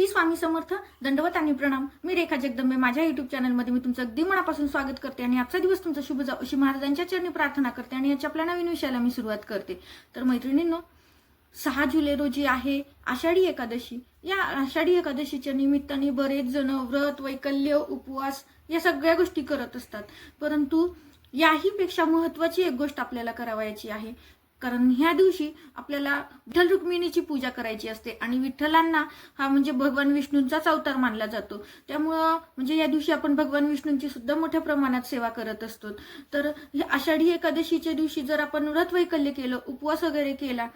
श्री स्वामी समर्थ दंडवत आणि प्रणाम. मी रेखा जगदंबे. माझ्या युट्यूब चॅनलमध्ये मी तुमचं अगदी मनापासून स्वागत करते आणि आजचा दिवस तुमचा शुभ जाऊ अशी महाराजांच्या चरणी प्रार्थना करते आणि याच्या आपल्या नवीन विषयाला मी सुरुवात करते. तर मैत्रिणींनो सहा जुलै रोजी आहे आषाढी एकादशी. या आषाढी एकादशीच्या निमित्ताने बरेच जण व्रत वैकल्य उपवास या सगळ्या गोष्टी करत असतात. परंतु याही पेक्षा महत्वाची एक गोष्ट आपल्याला करावयाची आहे. कारण ह्या दिवशी आपल्याला विठ्ठल रुक्मिणीची पूजा करायची असते आणि विठ्ठलांना हा म्हणजे भगवान विष्णूंचाच अवतार मानला जातो. त्यामुळं म्हणजे या दिवशी आपण भगवान विष्णूंची सुद्धा मोठ्या प्रमाणात सेवा करत असतो. तर आषाढी एकादशीच्या दिवशी जर आपण व्रत वैकल्य केलं उपवास वगैरे केला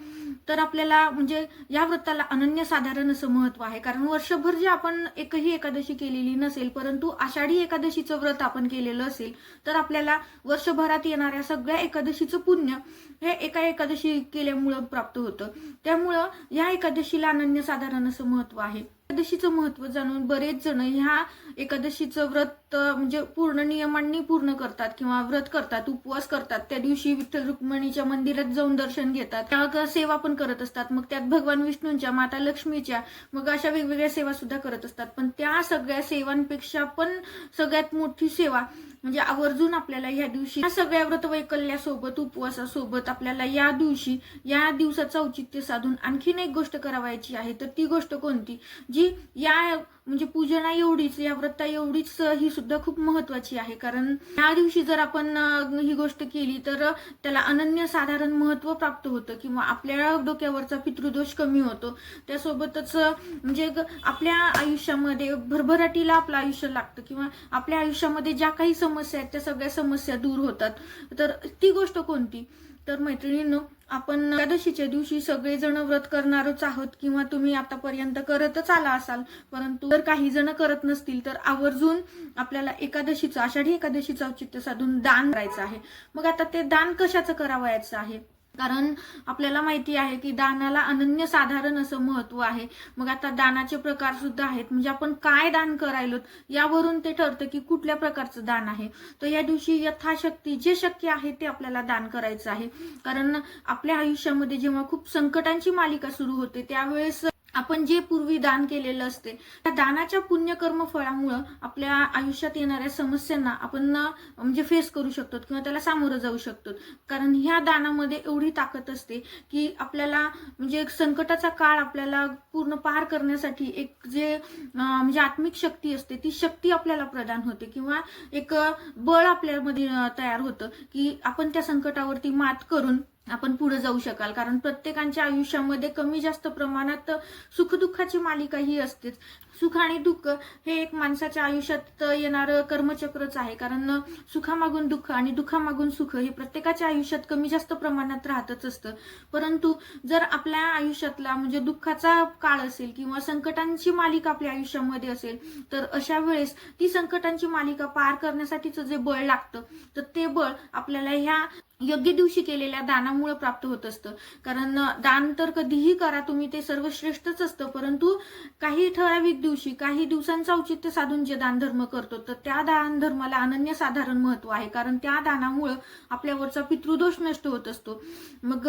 तर आपल्याला म्हणजे या व्रताला अनन्यसाधारण असं महत्त्व आहे. कारण वर्षभर जे आपण एकही एकादशी केलेली नसेल परंतु आषाढी एकादशीचं व्रत आपण केलेलं असेल तर आपल्याला वर्षभरात येणाऱ्या सगळ्या एकादशीचं पुण्य हे एका एकादशी केल्यामुळं प्राप्त होतं. त्यामुळं या एकादशीला अनन्यसाधारण असं महत्त्व आहे. एकादशीचं महत्त्व जाणून बरेच जण ह्या एकादशीचं व्रत तर म्हणजे पूर्ण नियमांनी पूर्ण करतात किंवा व्रत करतात उपवास करतात त्या दिवशी विठ्ठल रुक्मिणीच्या मंदिरात जाऊन दर्शन घेतात. सेवा पण करत असतात. मग त्यात भगवान विष्णूंच्या माता लक्ष्मीच्या मग अशा वेगवेगळ्या सेवा सुद्धा करत असतात. पण त्या सगळ्या सेवांपेक्षा पण सगळ्यात मोठी सेवा म्हणजे आवर्जून आपल्याला या दिवशी या सगळ्या व्रत वैकल्यासोबत उपवासासोबत आपल्याला या दिवशी या दिवसाचं औचित्य साधून आणखीन एक गोष्ट करावायची आहे. तर ती गोष्ट कोणती? जी या म्हणजे पूजना एवढीच या व्रता एवढीच ही सुद्धा खूप महत्वाची आहे. कारण या दिवशी जर आपण ही गोष्ट केली तर त्याला अनन्य साधारण महत्त्व प्राप्त होतं किंवा आपल्या डोक्यावरचा पितृदोष कमी होतो. त्यासोबतच म्हणजे आपल्या आयुष्यामध्ये भरभराटीला आपलं आयुष्य लागतं किंवा आपल्या आयुष्यामध्ये ज्या काही समस्या आहेत त्या सगळ्या समस्या दूर होतात. तर ती गोष्ट कोणती? तर मैत्रिणींनो आपण एकादशीच्या दिवशी सगळेजण व्रत करणारच आहोत किंवा तुम्ही आतापर्यंत करतच आला असाल परंतु जर काही जण करत नसतील तर आवर्जून आपल्याला एकादशीचं आषाढी एकादशीचं औचित्य साधून दान करायचं आहे. मग आता ते दान कशाचं करावयाचं आहे? कारण आपल्याला माहिती आहे की दानाला अनन्य साधारण असं महत्त्व आहे. मग आता दानाचे प्रकार सुद्धा आहेत. म्हणजे आपण काय दान करायलो यावरून ते ठरतं की कुठल्या प्रकारचं दान आहे. तर या दिवशी यथाशक्ती जे शक्य आहे ते आपल्याला दान करायचं आहे. कारण आपल्या आयुष्यामध्ये जेव्हा खूप संकटांची मालिका सुरू होते त्यावेळेस आपण जे पूर्वी दान केलेलं असते त्या दानाच्या पुण्यकर्म फळामुळं आपल्या आयुष्यात येणाऱ्या समस्यांना आपण म्हणजे फेस करू शकतो किंवा त्याला सामोरं जाऊ शकतो. कारण ह्या दानामध्ये एवढी ताकद असते की आपल्याला म्हणजे एक संकटाचा काळ आपल्याला पूर्ण पार करण्यासाठी एक जे म्हणजे आत्मिक शक्ती असते ती शक्ती आपल्याला प्रदान होते. किंवा एक बळ आपल्यामध्ये तयार होतं की आपण त्या संकटावरती मात करून आपण पुढे जाऊ शकाल. कारण प्रत्येकांच्या आयुष्यामध्ये कमी जास्त प्रमाणात सुखदुःखाची मालिका ही असतेच. सुख आणि दुःख हे एक माणसाच्या आयुष्यात येणारं कर्मचक्रच आहे. कारण सुखामागून दुःख आणि दुःखामागून सुख हे प्रत्येकाच्या आयुष्यात कमी जास्त प्रमाणात राहतच असतं. परंतु जर आपल्या आयुष्यातला म्हणजे दुःखाचा काळ असेल किंवा संकटांची मालिका आपल्या आयुष्यामध्ये असेल तर अशा वेळेस ती संकटांची मालिका पार करण्यासाठीचं जे बळ लागतं तर ते बळ आपल्याला ह्या योग्य दिवशी केलेल्या दानामुळे प्राप्त होत असतं. कारण दान तर कधीही करा तुम्ही ते सर्वश्रेष्ठच असतं. परंतु काही ठराविक दिवशी काही दिवसांचं औचित्य साधून जे दानधर्म करतो तर त्या दान धर्माला अनन्यसाधारण महत्त्व आहे. कारण त्या दानामुळं आपल्यावरचा पितृदोष नष्ट होत असतो. मग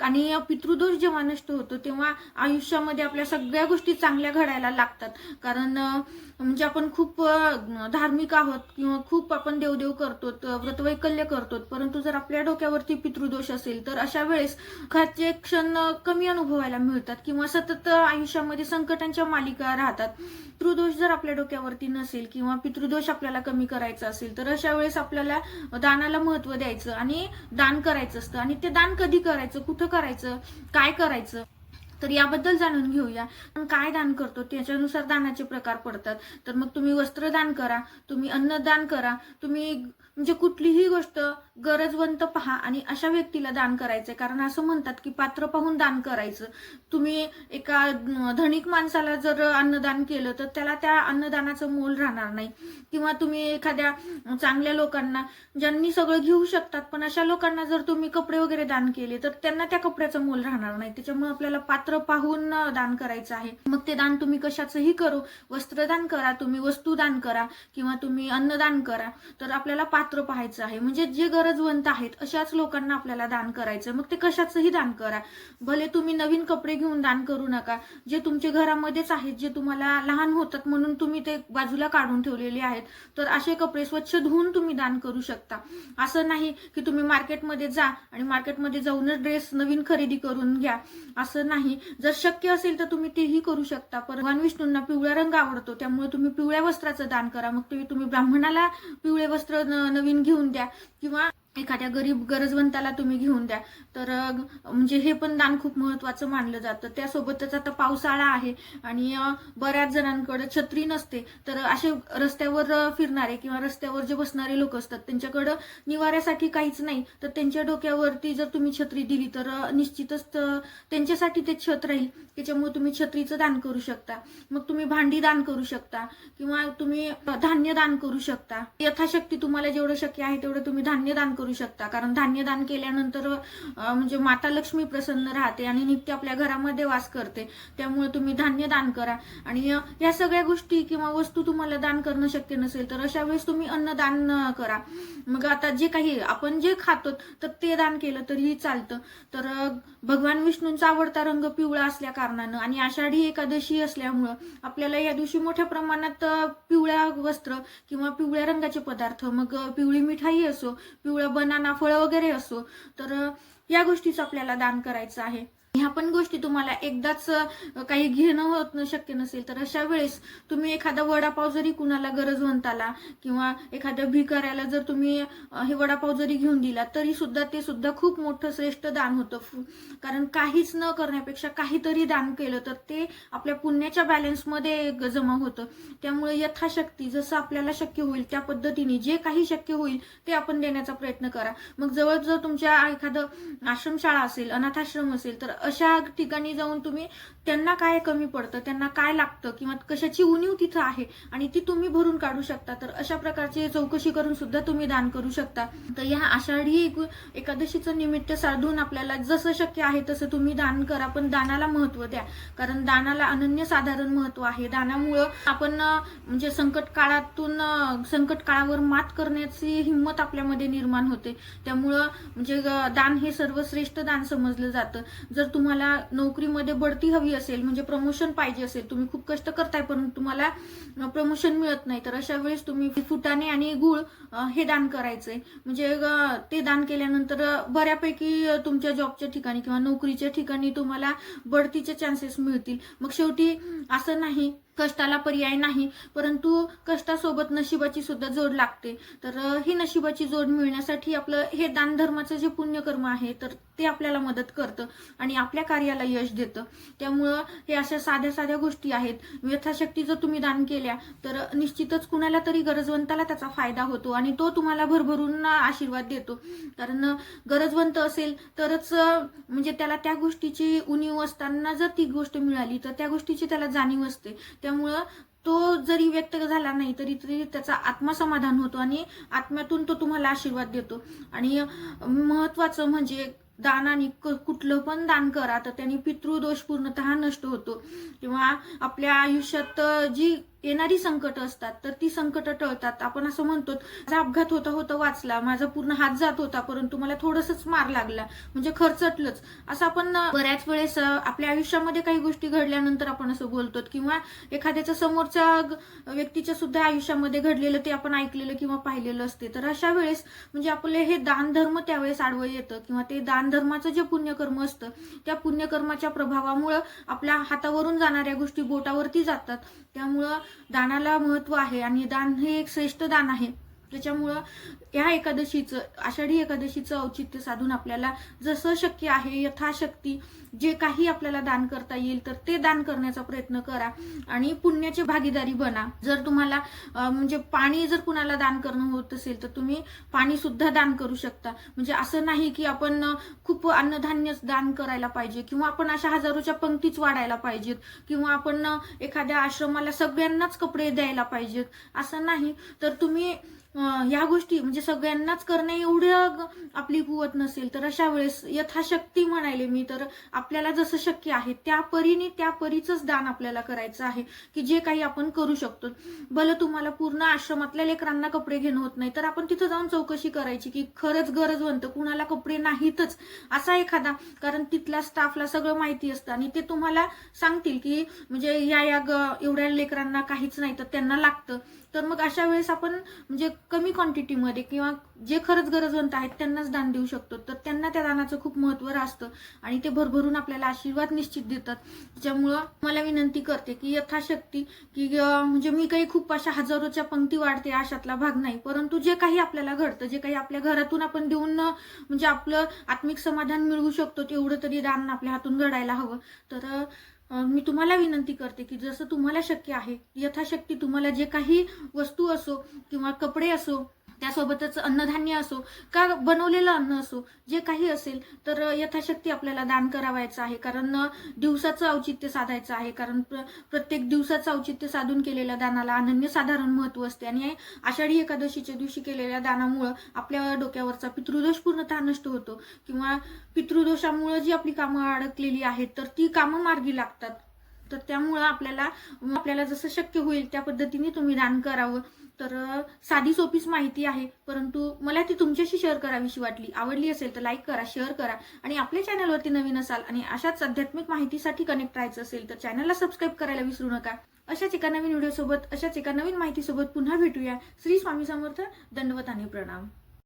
आणि पितृदोष जेव्हा नष्ट होतो तेव्हा आयुष्यामध्ये आपल्या सगळ्या गोष्टी चांगल्या घडायला लागतात. कारण म्हणजे आपण खूप धार्मिक आहोत किंवा खूप आपण देवदेव करतो व्रतवैकल्य करतो. परंतु जर आपल्या डोक्यावरती पितृदोष असेल तर अशा वेळेस घरचे क्षण कमी अनुभवायला मिळतात. किंवा सतत आयुष्यामध्ये संकटांच्या मालिका राहतात. पितृदोष जर आपल्या डोक्यावरती नसेल किंवा पितृदोष आपल्याला कमी करायचा असेल तर अशा वेळेस आपल्याला दानाला महत्त्व द्यायचं आणि दान करायचं असतं. आणि ते दान कधी करायचं? कुठं करायचं? काय करायचं? तर याबद्दल जाणून घेऊया. आपण काय दान करतो? त्याच्यानुसार दानाचे प्रकार पडतात. तर मग तुम्ही वस्त्रदान करा. तुम्ही अन्नदान करा. तुम्ही म्हणजे कुठलीही गोष्ट गरजवंत पहा आणि अशा व्यक्तीला दान करायचंय. कारण असं म्हणतात की पात्र पाहून दान करायचं. तुम्ही एका धनिक माणसाला जर अन्नदान केलं तर त्याला त्या अन्नदानाचं मोल राहणार नाही. किंवा तुम्ही एखाद्या चांगल्या लोकांना ज्यांनी सगळं घेऊ शकतात पण अशा लोकांना जर तुम्ही कपडे वगैरे दान केले तर त्यांना त्या कपड्याचं मोल राहणार नाही. त्याच्यामुळे आपल्याला पात्र पात्र पाहून दान करायचं आहे. मग ते दान तुम्ही कशाचंही करू. वस्त्रदान करा तुम्ही वस्तुदान करा किंवा तुम्ही अन्नदान करा. तर आपल्याला पात्र पाहायचं आहे. म्हणजे जे गरजवंत आहेत अशाच लोकांना आपल्याला दान करायचं. मग ते कशाचंही दान करा. भले तुम्ही नवीन कपडे घेऊन दान करू नका. जे तुमच्या घरामध्येच आहेत जे तुम्हाला लहान होतात म्हणून तुम्ही ते बाजूला काढून ठेवलेले आहेत तर असे कपडे स्वच्छ धुवून तुम्ही दान करू शकता. असं नाही की तुम्ही मार्केटमध्ये जा आणि मार्केटमध्ये जाऊनच ड्रेस नवीन खरेदी करून घ्या. असं नाही. जर शक्य असेल तर तुम्ही तेही करू शकता. पण भगवान विष्णूंना पिवळा रंग आवडतो त्यामुळे तुम्ही पिवळ्या वस्त्राचं दान करा. मग तुम्ही ब्राह्मणाला पिवळे वस्त्र नवीन घेऊन द्या. किंवा एखाद्या गरीब गरजवंताला तुम्ही घेऊन द्या. तर म्हणजे हे पण दान खूप महत्वाचं मानलं जातं. त्यासोबतच आता पावसाळा आहे आणि बऱ्याच जणांकडे छत्री नसते. तर असे रस्त्यावर फिरणारे किंवा रस्त्यावर जे बसणारे लोक असतात त्यांच्याकडं निवाऱ्यासाठी काहीच नाही. तर त्यांच्या डोक्यावरती जर तुम्ही छत्री दिली तर निश्चितच त्यांच्यासाठी ते छत राहील. त्याच्यामुळे तुम्ही छत्रीचं दान करू शकता. मग तुम्ही भांडी दान करू शकता किंवा तुम्ही धान्य दान करू शकता. यथाशक्ती तुम्हाला जेवढं शक्य आहे तेवढं तुम्ही धान्य दान करू शकता. कारण धान्य दान केल्यानंतर म्हणजे माता लक्ष्मी प्रसन्न राहते आणि नित्य आपल्या घरामध्ये वास करते. त्यामुळे तुम्ही धान्य दान करा. आणि या सगळ्या गोष्टी किंवा वस्तू तुम्हाला दान करणं शक्य नसेल तर अशा वेळेस तुम्ही अन्नदान करा. मग आता जे काही आपण जे खातो तर ते दान केलं तरीही चालतं. तर भगवान विष्णूंचा आवडता रंग पिवळा असल्या कारणानं आणि आषाढी एकादशी असल्यामुळं आपल्याला या दिवशी मोठ्या प्रमाणात पिवळ्या वस्त्र किंवा पिवळ्या रंगाचे पदार्थ मग पिवळी मिठाई असो पिवळ्या बनाना फळं वगैरे असो तर या गोष्टीचं आपल्याला दान करायचं आहे. ह्या पण गोष्टी तुम्हाला एकदाच काही घेणं होत शक्य नसेल तर अशा वेळेस तुम्ही एखादा वडापाव जरी कुणाला गरजवंताला किंवा एखाद्या भिकाऱ्याला जर तुम्ही हे वडापाव जरी घेऊन दिला तरी सुद्धा ते सुद्धा खूप मोठं श्रेष्ठ दान होतं. कारण काहीच न करण्यापेक्षा काहीतरी दान केलं तर ते आपल्या पुण्याच्या बॅलन्समध्ये जमा होतं. त्यामुळे यथाशक्ती जसं आपल्याला शक्य होईल त्या पद्धतीने जे काही शक्य होईल ते आपण देण्याचा प्रयत्न करा. मग जवळ जर तुमच्या एखादं आश्रमशाळा असेल अनाथाश्रम असेल तर अशा ठिकाणी जाऊन तुम्ही त्यांना काय कमी पडतं त्यांना काय लागतं किंवा कशाची उणीव तिथं आहे आणि ती तुम्ही भरून काढू शकता. तर अशा प्रकारची चौकशी करून सुद्धा तुम्ही दान करू शकता. तर ह्या आषाढी एक- एकादशीचं निमित्त साधून आपल्याला जसं शक्य आहे तसं तुम्ही दान करा पण दानाला महत्त्व द्या. कारण दानाला अनन्यसाधारण महत्त्व आहे. दानामुळं आपण म्हणजे संकट काळातून संकट काळावर मात करण्याची हिंमत आपल्यामध्ये निर्माण होते. त्यामुळं म्हणजे दान हे सर्वश्रेष्ठ दान समजलं जातं. जर तुम्हाला नोकरीमध्ये बढती हवी असेल म्हणजे प्रमोशन पाहिजे असेल तुम्ही खूप कष्ट करताय पण तुम्हाला प्रमोशन मिळत नाही तर अशा वेळेस तुम्ही फुटाणे आणि गुळ हे दान करायचंय. म्हणजे ते दान केल्यानंतर बऱ्यापैकी तुमच्या जॉबच्या ठिकाणी किंवा नोकरीच्या ठिकाणी तुम्हाला बढतीचे चान्सेस मिळतील. मग शेवटी असं नाही कष्टाला पर्याय नाही परंतु कष्टासोबत नशिबाची सुद्धा जोड लागते. तर ही नशिबाची जोड मिळण्यासाठी आपलं हे दानधर्माचं जे पुण्यकर्म आहे तर ते आपल्याला मदत करतं आणि आपल्या कार्याला यश देतं. त्यामुळं हे अशा साध्या साध्या गोष्टी आहेत. यथाशक्ती जर तुम्ही दान केल्या तर निश्चितच कुणाला तरी गरजवंताला त्याचा फायदा होतो आणि तो तुम्हाला भरभरून आशीर्वाद देतो. कारण गरजवंत असेल तरच म्हणजे त्याला त्या गोष्टीची उणीव असताना जर ती गोष्ट मिळाली तर त्या गोष्टीची त्याला जाणीव असते. त्यामुळं तो जरी व्यक्त झाला नाही तरी तरी त्याचा आत्मसमाधान होतो आणि आत्म्यातून तो तुम्हाला आशीर्वाद देतो. आणि महत्वाचं म्हणजे दानाने आणि कुठलं पण दान करा तर त्याने पितृदोष पूर्णतः नष्ट होतो. किंवा आपल्या आयुष्यात जी येणारी संकट असतात तर ती संकट टळतात. आपण असं म्हणतो माझा अपघात होता होता वाचला. माझा पूर्ण हात जात होता परंतु मला थोडंसंच मार लागला. म्हणजे खर्चटलंच. असं आपण बऱ्याच वेळेस आपल्या आयुष्यामध्ये काही गोष्टी घडल्यानंतर आपण असं बोलतो किंवा एखाद्याच्या समोरच्या व्यक्तीच्या सुद्धा आयुष्यामध्ये घडलेलं ते आपण ऐकलेलं किंवा पाहिलेलं असते. तर अशा वेळेस म्हणजे आपले हे दानधर्म त्यावेळेस आडवं येतं किंवा ते दानधर्माचं जे पुण्यकर्म असतं त्या पुण्यकर्माच्या प्रभावामुळं आपल्या हातावरून जाणाऱ्या गोष्टी बोटावरती जातात. त्यामुळं दानाला महत्त्व आहे आणि दान हे एक श्रेष्ठ दान आहे. त्याच्यामुळं या एकादशीचं आषाढी एकादशीचं औचित्य साधून आपल्याला जसं शक्य आहे यथाशक्ती जे काही आपल्याला दान करता येईल तर ते दान करण्याचा प्रयत्न करा. आणि पुण्याची भागीदारी बना. जर तुम्हाला म्हणजे पाणी जर कुणाला दान करणं होत असेल तर तुम्ही पाणी सुद्धा दान करू शकता. म्हणजे असं नाही की आपण खूप अन्नधान्य दान करायला पाहिजे किंवा आपण अशा हजारोच्या पंक्तीच वाढायला पाहिजेत किंवा आपण एखाद्या आश्रमाला सगळ्यांनाच कपडे द्यायला पाहिजेत. असं नाही. तर तुम्ही ह्या गोष्टी म्हणजे सगळ्यांनाच करणे एवढं आपली कुवत नसेल तर अशा वेळेस यथाशक्ती म्हणाले मी तर आपल्याला जसं शक्य आहे त्या परीने त्या परीचंच दान आपल्याला करायचं आहे की जे काही आपण करू शकतो. भलं तुम्हाला पूर्ण आश्रमातल्या लेकरांना कपडे घेणं होत नाही तर आपण तिथं जाऊन चौकशी करायची की खरंच गरजवंत कुणाला कपडे नाहीतच असा एखादा. कारण तिथल्या स्टाफला सगळं माहिती असतं आणि ते तुम्हाला सांगतील की म्हणजे या या ग- एवढ्या लेकरांना काहीच नाही तर त्यांना लागतं. तर मग अशा वेळेस आपण म्हणजे कमी क्वांटिटीमध्ये किंवा जे खरंच गरजवंत आहेत त्यांनाच दान देऊ शकतो. तर त्यांना त्या दानाचं खूप महत्त्व असतं आणि ते भरभरून आपल्याला आशीर्वाद निश्चित देतात. त्याच्यामुळं मला विनंती करते की यथाशक्ती की म्हणजे मी काही खूप अशा हजारोच्या पंक्ती वाढते अशातला भाग नाही. परंतु जे काही आपल्याला घडतं जे काही आपल्या घरातून आपण देऊन म्हणजे आपलं आत्मिक समाधान मिळवू शकतो तेवढं तरी दान आपल्या हातून घडायला हवं. तर मी तुम्हाला विनंती करते की जसं तुम्हाला शक्य आहे यथाशक्ती तुम्हाला जे काही वस्तू असो किंवा कपडे असो त्यासोबतच अन्नधान्य असो का बनवलेलं अन्न असो जे काही असेल तर यथाशक्ती आपल्याला दान करावायचं आहे. कारण दिवसाचं औचित्य साधायचं आहे. कारण प्र- प्रत्येक दिवसाचं औचित्य साधून केलेल्या दानाला अनन्य साधारण महत्त्व असते. आणि आषाढी एकादशीच्या दिवशी केलेल्या दानामुळं आपल्या डोक्यावरचा पितृदोष पूर्णतः नष्ट होतो. किंवा पितृदोषामुळं जी आपली कामं अडकलेली आहेत तर ती कामं मार्गी लागतात. तर त्यामुळं आपल्याला आपल्याला जसं शक्य होईल त्या पद्धतीने तुम्ही दान करावं. तर साधी सोपीच माहिती आहे परंतु मला ती तुमच्याशी शेअर करावीशी वाटली. आवडली असेल तर लाईक करा शेअर करा आणि आपल्या चॅनलवरती नवीन असाल आणि अशाच आध्यात्मिक माहितीसाठी कनेक्ट राहायचं असेल तर चॅनलला सबस्क्राईब करायला विसरू नका. अशाच एका नवीन व्हिडिओसोबत अशाच एका नवीन माहितीसोबत पुन्हा भेटूया. श्री स्वामी समर्थ दंडवत आणि प्रणाम.